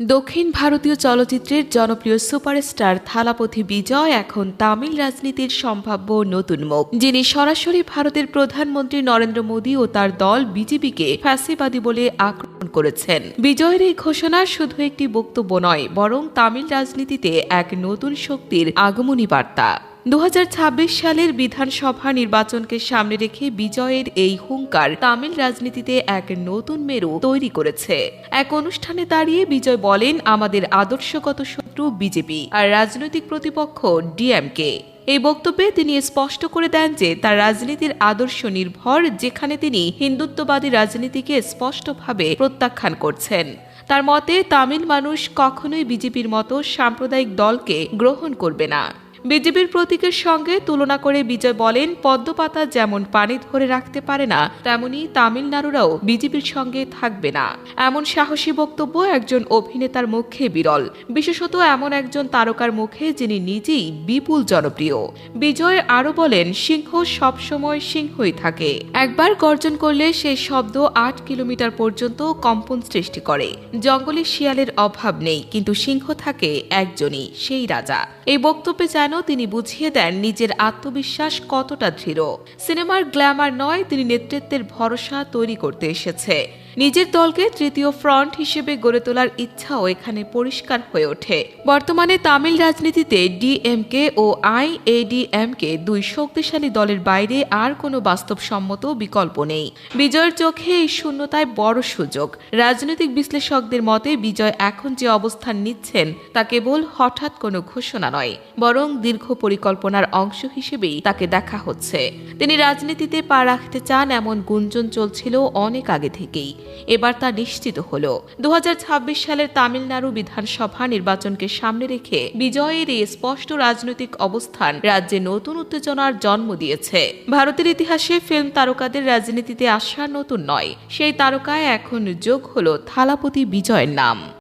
দক্ষিণ ভারতীয় চলচ্চিত্রের জনপ্রিয় সুপারস্টার থালাপথি বিজয় এখন তামিল রাজনীতির সম্ভাব্য নতুন মুখ, যিনি সরাসরি ভারতের প্রধানমন্ত্রী নরেন্দ্র মোদী ও তার দল বিজেপিকে ফ্যাসিবাদী বলে আক্রমণ করেছেন। বিজয়ের এই ঘোষণা শুধু একটি বক্তব্য নয়, বরং তামিল রাজনীতিতে এক নতুন শক্তির আগমনী বার্তা। দু হাজার ছাব্বিশ সালের বিধানসভা নির্বাচনকে সামনে রেখে বিজয়ের এই হুঙ্কার তামিল রাজনীতিতে এক নতুন মেরু তৈরি করেছে। এক অনুষ্ঠানে দাঁড়িয়ে বিজয় বলেন, আমাদের আদর্শগত শত্রু বিজেপি আর রাজনৈতিক প্রতিপক্ষ ডিএমকে। এই বক্তব্যে তিনি স্পষ্ট করে দেন যে, তার রাজনীতির আদর্শ নির্ভর যেখানে তিনি হিন্দুত্ববাদী রাজনীতিকে স্পষ্টভাবে প্রত্যাখ্যান করছেন। তার মতে, তামিল মানুষ কখনোই বিজেপির মতো সাম্প্রদায়িক দলকে গ্রহণ করবে না। বিজেপির প্রতীকের সঙ্গে তুলনা করে বিজয় বলেন, পদ্মপাতা যেমন পানি ধরে রাখতে পারে না, তেমনি তামিলনাড়ুরাও বিজেপির সঙ্গে থাকবে না। এমন সাহসী বক্তব্য একজন অভিনেতার মুখে বিরল। বিশেষত এমন একজন তারকার মুখে যিনি নিজেই বিপুল জনপ্রিয়। বিজয় আরও বলেন, সিংহ সবসময় সিংহই থাকে। একবার গর্জন করলে সেই শব্দ আট কিলোমিটার পর্যন্ত কম্পন সৃষ্টি করে। জঙ্গলে শিয়ালের অভাব নেই, কিন্তু সিংহ থাকে একজনই, সেই রাজা। এই বক্তব্যে যেন তিনি বুঝিয়ে দেন নিজের আত্মবিশ্বাস কতটা দৃঢ়। সিনেমার গ্ল্যামার নয়, তিনি নেতৃত্বের ভরসা তৈরি করতে এসেছে। নিজের দলকে তৃতীয় ফ্রন্ট হিসেবে গড়ে তোলার ইচ্ছাও এখানে পরিষ্কার হয়ে ওঠে। বর্তমানে তামিল রাজনীতিতে ডিএমকে ও আইএডিএমকে দুই শক্তিশালী দলের বাইরে আর কোনো বাস্তবসম্মত বিকল্প নেই। বিজয়ের চোখে এই শূন্যতায় বড় সুযোগ। রাজনৈতিক বিশ্লেষকদের মতে, বিজয় এখন যে অবস্থান নিচ্ছেন, তা কেবল হঠাৎ কোনো ঘোষণা নয়, বরং দীর্ঘ পরিকল্পনার অংশ হিসেবেই তাকে দেখা হচ্ছে। তিনি রাজনীতিতে পা রাখতে চান এমন গুঞ্জন চলছিল অনেক আগে থেকেই। এবার তা নিশ্চিত হল। দু হাজার ছাব্বিশ সালের তামিলনাড়ু বিধানসভা নির্বাচনকে সামনে রেখে বিজয়ের এই স্পষ্ট রাজনৈতিক অবস্থান রাজ্যে নতুন উত্তেজনার জন্ম দিয়েছে। ভারতের ইতিহাসে ফিল্ম তারকাদের রাজনীতিতে আসা নতুন নয়। সেই তারকায় এখন যোগ হল থালাপতি বিজয়ের নাম।